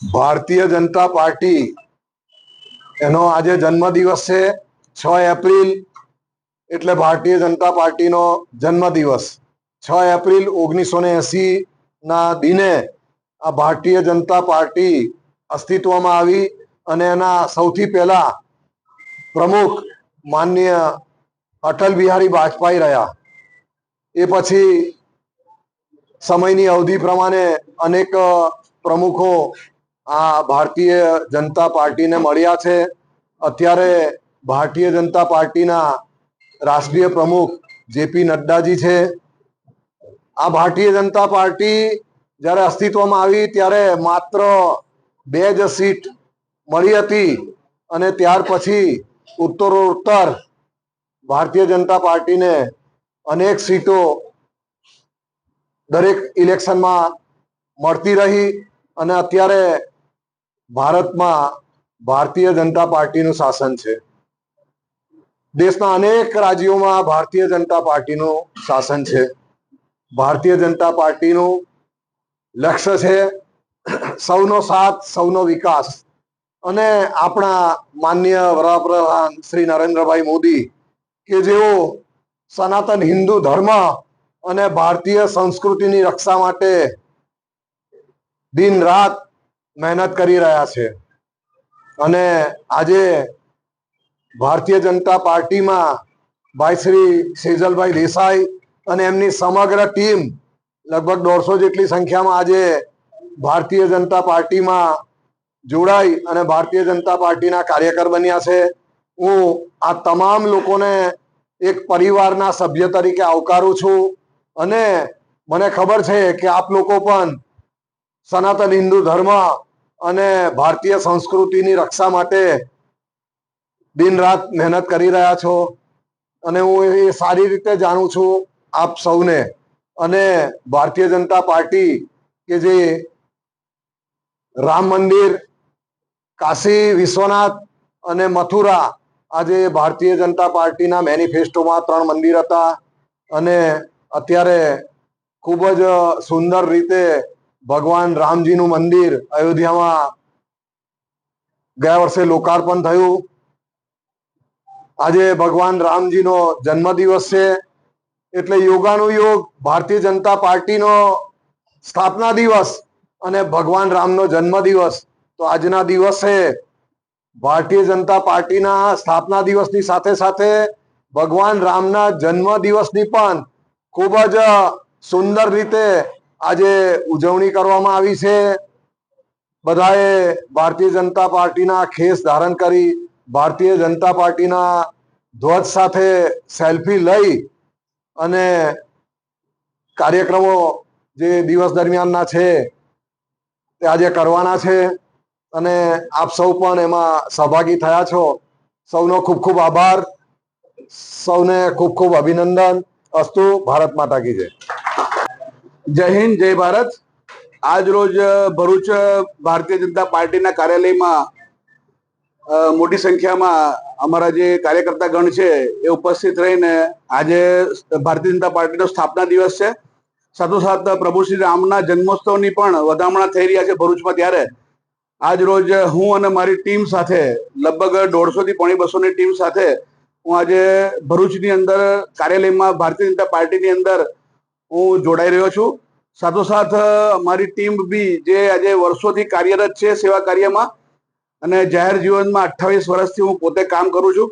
Bharatiya Janata party એનો આજે જન્મદિવસ છે, છ એપ્રિલ એટલે ભારતીય જનતા પાર્ટીનો જન્મદિવસ. છ એપ્રિલ ઓગણીસો ને એસી ના દિને આ ભારતીય જનતા પાર્ટી અસ્તિત્વમાં આવી અને એના સૌથી પહેલા પ્રમુખ માનનીય અટલ બિહારી વાજપેયી રહ્યા. એ પછી સમયની અવધિ પ્રમાણે અનેક પ્રમુખો આ ભારતીય જનતા પાર્ટીને મળ્યા છે. અત્યારે ભારતીય જનતા પાર્ટીના રાષ્ટ્રીય પ્રમુખ જેપી નડ્ડાજી છે. આ ભારતીય જનતા પાર્ટી જ્યારે અસ્તિત્વમાં આવી ત્યારે માત્ર બે જ સીટ મળી હતી અને ત્યાર પછી ઉત્તરોત્તર ભારતીય જનતા પાર્ટીને અનેક સીટો દરેક ઇલેક્શનમાં મળતી રહી અને અત્યારે ભારતમાં ભારતીય જનતા પાર્ટીનું શાસન છે. દેશના અનેક રાજ્યોમાં ભારતીય જનતા પાર્ટીનું શાસન છે. ભારતીય જનતા પાર્ટીનું લક્ષ્ય છે સૌનો સાથ, સૌનો વિકાસ. અને આપણા માન્ય વડાપ્રધાન શ્રી નરેન્દ્રભાઈ મોદી કે જેઓ સનાતન હિન્દુ ધર્મ અને ભારતીય સંસ્કૃતિની રક્ષા માટે દિન રાત મહેનત કરી રહ્યા છે. અને આજે ભારતીય જનતા પાર્ટીમાં ભાઈ શ્રી સેજલભાઈ દેસાઈ અને એમની સમગ્ર ટીમ લગભગ દોઢસો જેટલી સંખ્યામાં આજે ભારતીય જનતા પાર્ટીમાં જોડાઈ અને ભારતીય જનતા પાર્ટીના કાર્યકર બન્યા છે. હું આ તમામ લોકોને એક પરિવારના સભ્ય તરીકે આવકારું છું અને મને ખબર છે કે આપ લોકો પણ સનાતન હિન્દુ ધર્મ અને ભારતીય સંસ્કૃતિની રક્ષા માટે દિન રાત મહેનત કરી રહ્યા છો. અને હું એ સારી રીતે જાણું છું આપ સૌને. અને ભારતીય જનતા પાર્ટી કે જે રામ મંદિર, કાશી વિશ્વનાથ અને મથુરા આજે ભારતીય જનતા પાર્ટીના મેનિફેસ્ટોમાં ત્રણ મંદિર હતા. અને અત્યારે ખૂબ જ સુંદર રીતે ભગવાન રામજીનું મંદિર અયોધ્યામાં ગયા વર્ષે લોકાર્પણ થયું. આજે ભગવાન રામજીનો જન્મદિવસ છે. એટલે યોગાનુયોગ, ભારતીય જનતા પાર્ટીનો સ્થાપના દિવસ અને ભગવાન રામનો જન્મદિવસ. તો આજના દિવસે ભારતીય જનતા પાર્ટીના સ્થાપના દિવસની સાથે સાથે ભગવાન રામના જન્મ દિવસની પણ ખૂબ જ સુંદર રીતે આજે ઉજવણી કરવામાં આવી છે. બધાએ ભારતીય જનતા પાર્ટીના ખેસ ધારણ કરી ભારતીય જનતા પાર્ટીના ધ્વજ સાથે સેલ્ફી લઈ અને કાર્યક્રમો જે દિવસ દરમિયાનના છે તે આજે કરવાના છે. અને આપ સૌ પણ એમાં સહભાગી થયા છો. સૌનો ખૂબ ખૂબ આભાર. સૌને ખૂબ ખૂબ અભિનંદન. અસ્તુ ભારત માતા કી જય. જય હિન્દ, જય ભારત. આજ રોજ ભરૂચ ભારતીય જનતા પાર્ટીના કાર્યાલયમાં મોટી સંખ્યામાં અમારા જે કાર્યકર્તા ગણ છે એ ઉપસ્થિત રહીને આજે ભારતીય જનતા પાર્ટીનો સ્થાપના દિવસ છે. સાથોસાથ, પ્રભુ શ્રી રામના જન્મોત્સવની પણ વધામણા થઈ રહ્યા છે ભરૂચમાં ત્યારે. આજ રોજ હું અને મારી ટીમ સાથે, લગભગ દોઢસો થી પોણી બસોની ટીમ સાથે, હું આજે ભરૂચની અંદર કાર્યાલયમાં ભારતીય જનતા પાર્ટીની અંદર હું જોડાઈ રહ્યો છું. સાથોસાથ મારી ટીમ બી જે આજે વર્ષોથી કાર્યરત છે સેવા કાર્યમાં અને જાહેર જીવનમાં અઠ્ઠાવીસ વર્ષથી હું પોતે કામ કરું છું.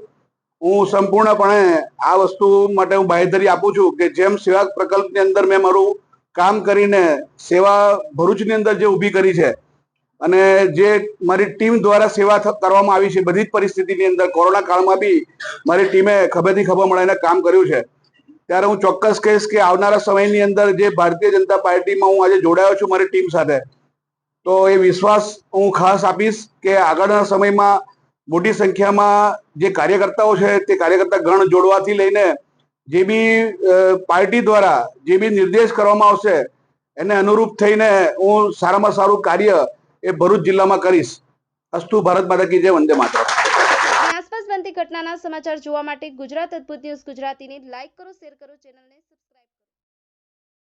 હું સંપૂર્ણપણે આ વસ્તુ માટે હું બાહેધરી આપું છું કે જેમ સેવા પ્રકલ્પની અંદર મેં મારું કામ કરીને સેવા ભરૂચની અંદર જે ઊભી કરી છે અને જે મારી ટીમ દ્વારા સેવા કરવામાં આવી છે બધી જ પરિસ્થિતિની અંદર કોરોના કાળમાં બી મારી ટીમે ખભેથી ખભા મળીને કામ કર્યું છે. ત્યારે હું ચોક્કસ કહીશ કે આવનારા સમયની અંદર જે ભારતીય જનતા પાર્ટીમાં હું આજે જોડાયો છું મારી ટીમ સાથે, તો એ વિશ્વાસ હું ખાસ આપીશ કે આગળના સમયમાં મોટી સંખ્યામાં જે કાર્યકર્તાઓ છે તે કાર્યકર્તા ગણ જોડવાથી લઈને જે બી પાર્ટી દ્વારા જે બી નિર્દેશ કરવામાં આવશે, એને અનુરૂપ થઈને હું સારામાં સારું કાર્ય એ ભરૂચ જિલ્લામાં કરીશ. અસ્તુ ભારત માતા કી જય, વંદે બનતી ઘટનાના સમાચાર જોવા માટે ગુજરાત અદ્ભુત ન્યૂઝ ગુજરાતીને લાઈક કરો શેર કરો ચેનલને